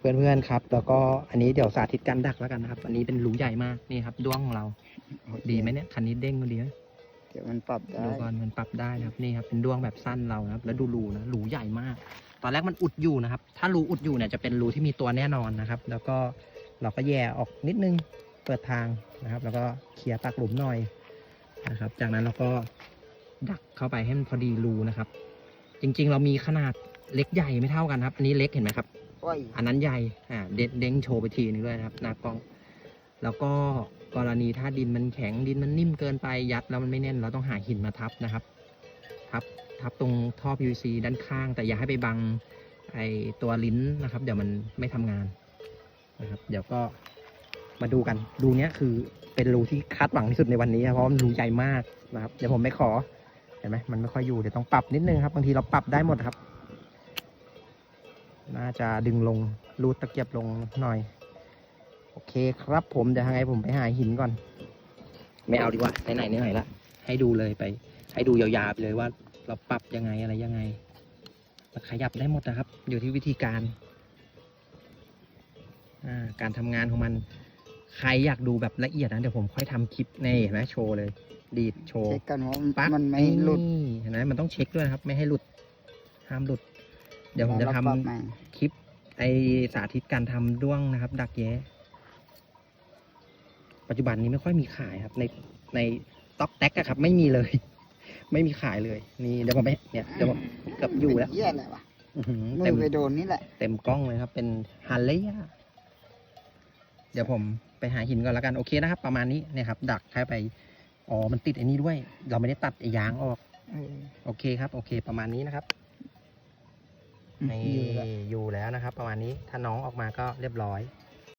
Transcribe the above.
เพื่อนๆครับ แล้วก็อันนี้เดี๋ยวสาธิตการดักแล้วกันนะครับ อันนี้เป็นรูใหญ่มากนี่ครับด้วงของเรา ดีไหมเนี่ยคันนี้เด้งก็ดีไหมเดี๋ยวมันปรับได้ดูก่อนมันปรับได้นะครับนี่ครับเป็นด้วงแบบสั้นเรานะครับ แล้วดูรูนะรูใหญ่มาก ตอนแรกมันอุดอยู่นะครับ ถ้ารูอุดอยู่เนี่ยจะเป็นรูที่มีตัวแน่นอนนะครับ แล้วก็เราก็แย่ออกนิดนึงเปิดทางนะครับ แล้วก็เคลียร์ปากหลุมหน่อยนะครับ จากนั้นเราก็ดักเข้าไปให้มันพอดีรูนะครับ จริงๆ เรามีขนาดเล็กใหญ่ไม่เท่ากันครับ อันนี้เล็กเห็นไหมครับโอันนั้นใหญ่อ่าเด้งเด้งโชว์ไปทีนึงด้วยนะครับหน้ากล้อง แล้วก็กรณีถ้าดินมันแข็งดินมันนิ่มเกินไปยัดแล้วมันไม่แน่นเราต้องหาหินมาทับนะครับ ทับทับตรงท่อ PVC ด้านข้าง แต่อย่าให้ไปบังไอตัวลิ้นนะครับ เดี๋ยวมันไม่ทำงานนะครับ เดี๋ยวก็มาดูกันรูเนี้ยคือเป็นรูที่คาดหวังที่สุดในวันนี้นะเพราะมันรูใหญ่มากนะครับ เดี๋ยวผมไม่ขอเห็นไหมมันไม่ค่อยอยู่เดี๋ยวต้องปรับนิดนึงครับบางทีเราปรับได้หมดครับ น่าจะดึงลงรูดตะเกียบลงหน่อย โอเคครับผมเดี๋ยวยังไงผมไปหาหินก่อน ไม่เอาดีกว่าไหนๆไหนๆละให้ดูเลยไป ให้ดูยาวๆไปเลยว่า เราปรับยังไงอะไรยังไงแต่ขยับได้หมดนะครับ อยู่ที่วิธีการอ่าการทำงานของมัน ใครอยากดูแบบละเอียดนะเดี๋ยวผมค่อยทำคลิปในเห็นไหมโชว์เลย ดีดโชว์เช็คกันว่าปั๊กมันไม่หลุดนี่เห็นไหมมันต้องเช็คด้วยนะครับ ไม่ให้หลุดห้ามหลุด เดี๋ยวผมจะเราทำปรับใหม่คลิปไอสาธิตการทำด้วงนะครับ ดักแย้ ปัจจุบันนี้ไม่ค่อยมีขายครับ ในในต็อกแท็กอะครับ ไม่มีเลย ไม่มีขายเลย นี่เดี๋ยวผมไปเนี่ยเดี๋ยวผมเกือบอยู่แล้วเป็นเหี้ยอะไรวะอื้อหือมืเต็มอไปโดนนี่แหละ เต็มกล้องเลยครับ เป็นฮันเลยอะเดี๋ยวผมไปหาหินก่อนแล้วกันโอเคนะครับ ประมาณนี้เนี่ยครับ ดักแค่ไปอ๋อมันติดไอ้นี่ด้วย เราไม่ได้ตัดไอ้ยางออกเออโอเคครับ โอเค ประมาณนี้นะครับอืม นี่อยู่แล้วอยู่แล้วนะครับ ประมาณนี้ถ้าน้องออกมาก็เรียบร้อย